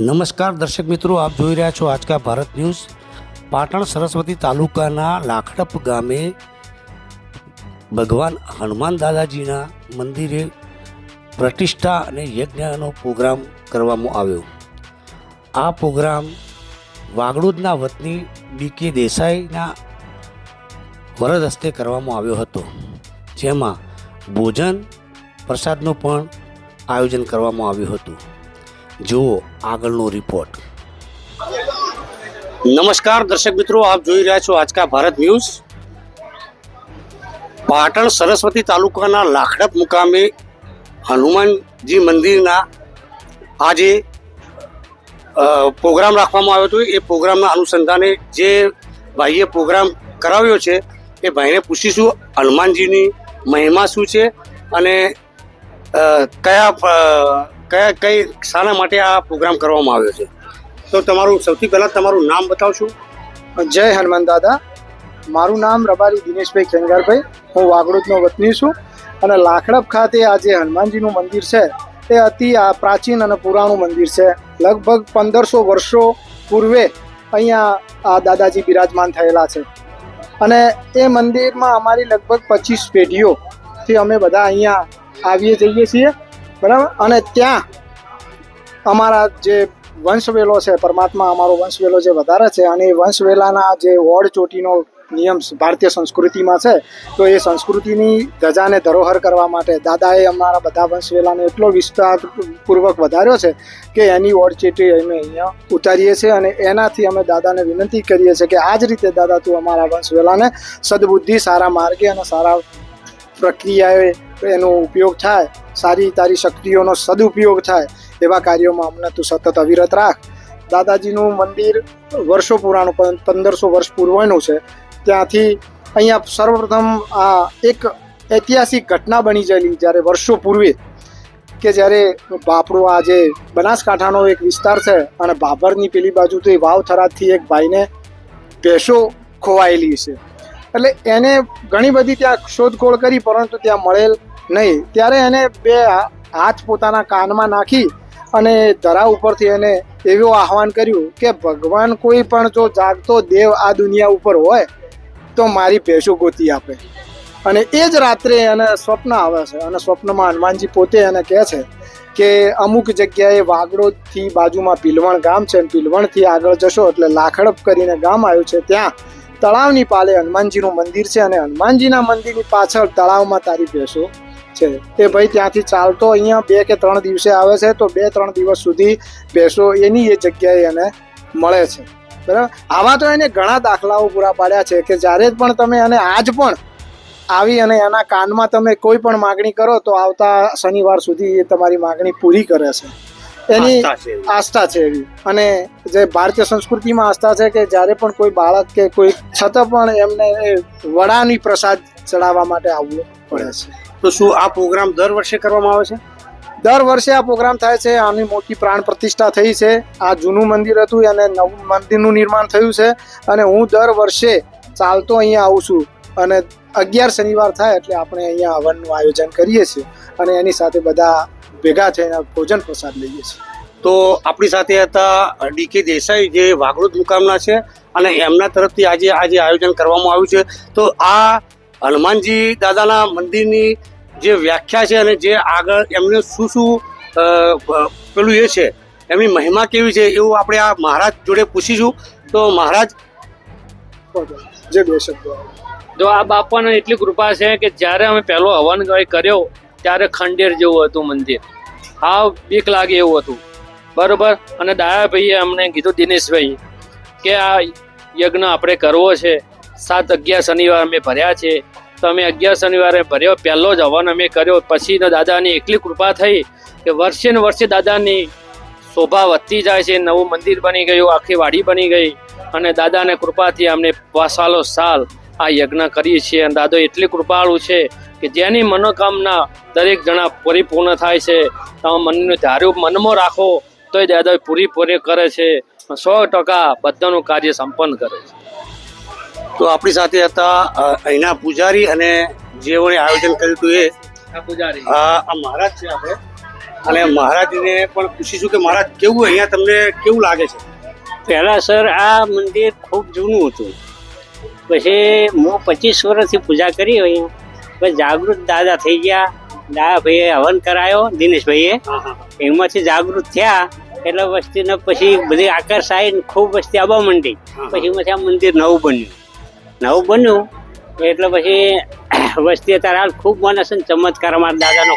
નમસ્કાર દર્શક મિત્રો, આપ જોઈ રહ્યા છો આજકા ભારત ન્યૂઝ. પાટણ સરસ્વતી તાલુકાના લાખડપ ગામે ભગવાન હનુમાન દાદાજીના મંદિરે પ્રતિષ્ઠા અને યજ્ઞનો પ્રોગ્રામ કરવામાં આવ્યો. આ પ્રોગ્રામ વાગડુદના વતની ડીકે દેસાઈના વરદ હસ્તે કરવામાં આવ્યો હતો. જેમાં ભોજન પ્રસાદનું પણ આયોજન કરવામાં આવ્યું હતું. જુઓ આગળનો રિપોર્ટ નમસ્કાર, દર્શક મિત્રો, આપ જોઈ રહ્યા છો આજકા ભારત ન્યૂઝ. પાટણ સરસ્વતી તાલુકાના લાખડપ મુકામે હનુમાનજી મંદિરના આજે પ્રોગ્રામ રાખવામાં આવ્યો હતો. એ પ્રોગ્રામના અનુસંધાને જે ભાઈએ પ્રોગ્રામ કરાવ્યો છે, એ ભાઈને પૂછીશું, હનુમાનજીની મહિમા શું છે અને કયા કયા કઈ શાના માટે આ પ્રોગ્રામ કરવામાં આવ્યો છે? તો તમારું સૌથી પહેલાં તમારું નામ બતાવશો. જય હનુમાન દાદા. મારું નામ રબારી દિનેશભાઈ ખેંગારભાઈ. હું વાગડોદનો વતની છું અને લાખડપ ખાતે આ જે હનુમાનજીનું મંદિર છે. તે અતિ આ પ્રાચીન અને પુરાણું મંદિર છે. લગભગ પંદરસો વર્ષો પૂર્વે અહીંયા આ દાદાજી બિરાજમાન થયેલા છે. અને એ મંદિરમાં અમારી લગભગ પચીસ પેઢીઓથી અમે બધા અહીંયા આવીએ જઈએ છીએ. બરાબર? અને ત્યાં અમારા જે વંશવેલો છે, પરમાત્મા અમારો વંશવેલો જે વધારે છે, અને એ વંશવેલાના જે ઓડ ચોટીનો નિયમ ભારતીય સંસ્કૃતિમાં છે, તો એ સંસ્કૃતિની ધજાને ધરોહર કરવા માટે દાદાએ અમારા બધા વંશવેલાને એટલો વિસ્તારપૂર્વક વધાર્યો છે કે એની ઓડ ચોટી અમે અહીંયા ઉતારીએ છીએ અને એનાથી અમે દાદાને વિનંતી કરીએ છીએ કે આ જ રીતે દાદા તું અમારા વંશવેલાને સદબુદ્ધિ, સારા માર્ગે અને સારા પ્રક્રિયાએ એનો ઉપયોગ થાય સારી તારી શક્તિઓનો સદુપયોગ થાય એવા કાર્યોમાં અમને તું સતત અવિરત રાખ. દાદાજીનું મંદિર વર્ષો પુરાણું પંદરસો વર્ષ પૂર્વનું છે. ત્યાંથી અહીંયા સર્વપ્રથમ આ એક ઐતિહાસિક ઘટના બની ગયેલી જ્યારે વર્ષો પૂર્વે કે જ્યારે બાપડો આ જે બનાસકાંઠાનો એક વિસ્તાર છે અને બાબરની પેલી બાજુ તો એ વાવ થરાદથી એક ભાઈને ભેંસો ખોવાયેલી છે. એટલે એને ઘણી બધી ત્યાં શોધખોળ કરી, પરંતુ ત્યાં મળેલ નહીં, ત્યારે એને બે હાથ પોતાના કાનમાં નાખી અને ધરા ઉપરથી એને એવું આહવાન કર્યું કે, ભગવાન કોઈ પણ જો જાગતો દેવ આ દુનિયા ઉપર હોય, તો મારી ભેંસો ગોતી આપે. અને એ જ રાત્રે એને સ્વપ્ન આવે છે અને સ્વપ્નમાં હનુમાનજી પોતે એને કહે છે કે, અમુક જગ્યાએ વાગડોથી બાજુમાં પીલવણ ગામ છે અને પીલવણથી આગળ જશો એટલે લાખડપ કરીને ગામ આવ્યું છે ત્યાં. તળાવની પાલે હનુમાનજીનું મંદિર છે અને હનુમાનજીના મંદિરની પાછળ તળાવમાં તારી ભેંસો છે. તે ભાઈ ત્યાંથી ચાલતો અહીંયા બે કે ત્રણ દિવસે આવે છે તો બે ત્રણ દિવસ સુધી ભેંસો એની એ જગ્યાએ એને મળે છે. બરાબર? આવા તો એને ઘણા દાખલાઓ પૂરા પાડ્યા છે કે જ્યારે પણ તમે અને આજ પણ આવી અને એના કાનમાં તમે કોઈ પણ માગણી કરો તો આવતા શનિવાર સુધી એ તમારી માગણી પૂરી કરે છે. એની આસ્થા છે એવી. આસ્થા છે એવી. અને જે ભારતીય સંસ્કૃતિમાં આસ્થા છે કે જ્યારે પણ કોઈ બાળક કે કોઈ છતાં પણ એમને વડાની પ્રસાદ ચડાવવા માટે આવવું પડે છે. તો શું આ પ્રોગ્રામ દર વર્ષે કરવામાં આવે છે? દર વર્ષે આ પ્રોગ્રામ થાય છે. આની મોટી પ્રાણ પ્રતિષ્ઠા થઈ છે. આ જૂનું મંદિર હતું અને નવું મંદિરનું નિર્માણ થયું છે અને હું દર વર્ષે ચાલતો અહીંયા આવું છું. અને અગિયાર શનિવાર થાય એટલે આપણે અહીંયા હવનનું આયોજન કરીએ છીએ અને એની સાથે બધા ભેગા થઈને ભોજન પ્રસાદ લઈએ છીએ. તો આપણી સાથે હતા ડીકે દેસાઈ જે વાગડોદ મુકામના છે અને એમના તરફથી આજે આજે આયોજન કરવામાં આવ્યું છે. તો આ હનુમાનજી દાદાના મંદિરની જે વ્યાખ્યા છે અને જે આગળ એમને શું શું પેલું એ છે એમની મહિમા કેવી છે એવું આપણે આ મહારાજ જોડે પૂછીશું. તો મહારાજ. જે બે શબ્દો. જો આ બાપાને એટલી કૃપા છે કે જ્યારે અમે પહેલો હવન કર્યો ત્યારે ખંડેર જેવું હતું મંદિર. હા બીક લાગે એવું હતું. બરોબર? અને દાયાભાઈએ અમને કીધું દિનેશભાઈ કે આ યજ્ઞ આપણે કરવો છે. સાત અગિયાર શનિવાર અમે ભર્યા છે. તો અમે અગિયાર શનિવારે ભર્યો, પહેલો જ હવન અમે કર્યો. પછી દાદાની એટલી કૃપા થઈ કે વર્ષે ને વર્ષે દાદાની શોભા વધતી જાય છે, નવું મંદિર બની ગયું, આખી વાડી બની ગઈ અને દાદાને કૃપાથી અમને સાલો સાલ આ યજ્ઞ કરીએ છીએ. અને દાદો એટલી કૃપાળુ છે કે જેની મનોકામના દરેક જણા પરિપૂર્ણ થાય છે. તમે મનનું ધાર્યું, મનમાં રાખો, તોય દાદા પૂરી પૂરી કરે છે. સો ટકા બધાનું કાર્ય સંપન્ન કરે છે. તો આપણી સાથે હતા અહીંના પૂજારી અને જેઓએ આયોજન કર્યું હતું એ આ પૂજારી. આ આ મહારાજ છે આપણે. અને મહારાજને પણ પૂછીશું કે મહારાજ કેવું અહીંયા તમને કેવું લાગે છે? પહેલાં સર આ મંદિર ખૂબ જૂનું હતું. પછી હું પચીસ વર્ષથી પૂજા કરી અહીંયા પછી જાગૃત દાદા થઈ ગયા. દાદાભાઈએ હવન કરાયો દિનેશભાઈએ. એમાંથી જાગૃત થયા. એટલે વસ્તીને પછી બધી આકર્ષાઈ ખૂબ વસ્તી આવવા માંડી. પછી એમાંથી આ મંદિર નવું બન્યું. નવું બન્યું એટલે પછી વસ્તી અત્યારે હાલ ખૂબ માને છે ને ચમત્કાર અમારા દાદાનો.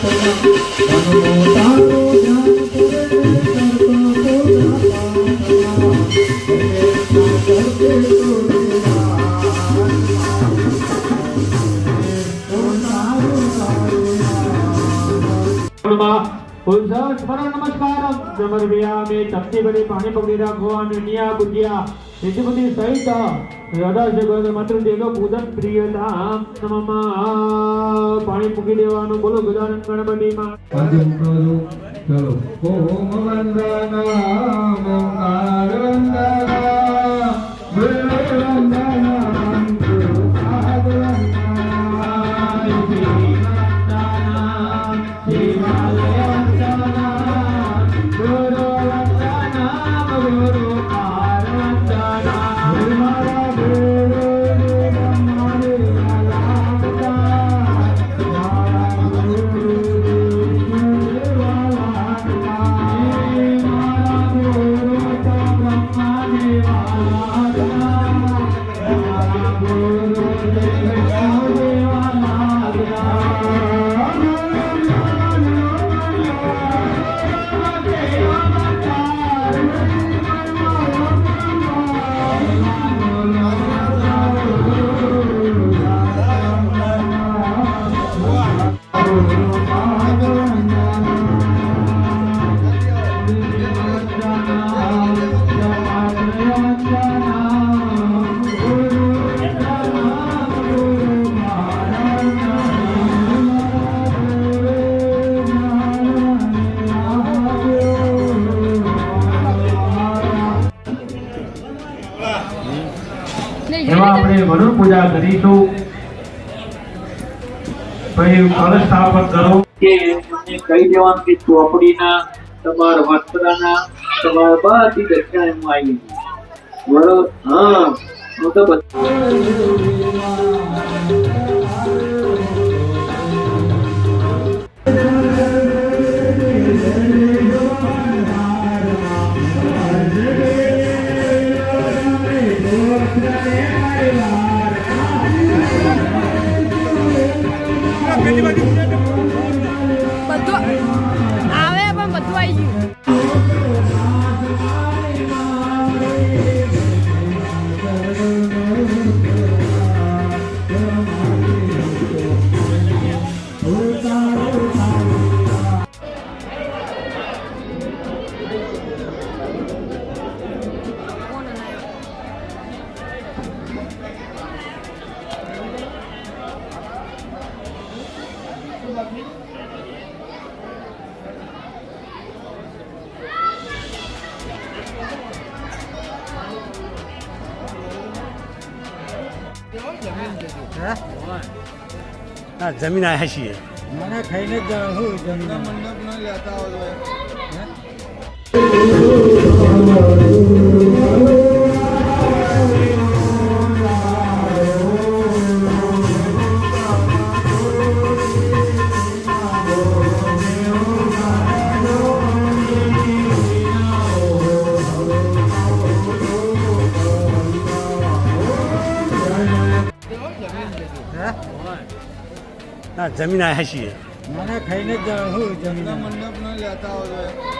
નમસ્કાર. નમસ્કાર બની પાણી પકડી રાખો અને નિયા ગુજ્યા નિધિપતિ સહિત હૃદય જગત માત્ર દેલો પૂજન પ્રિયતા નમઃ પાણી મૂકી દેવાનું બોલો, ગજાનન ગણપતિ માં. અંતિમ પ્રજો ચલો ઓમ વંદના ઓમકાર વંદના કરીશું. પછી કળશ સ્થાપન કરો. કે મને કહી દેવાનું કે ચોપડીના, તમારા વસ્ત્રના, તમારા બધી દક્ષિણા એમ આવી. બરોબર? હા. હું તો બધું હા જમીન આવ્યા છીએ. મને ખાઈને જ હું જમીન મંડપ લેતા હોય. જમીન આવ્યા છીએ. મને ખાઈને જ હું જમના મંડપ ન લેતા હોય.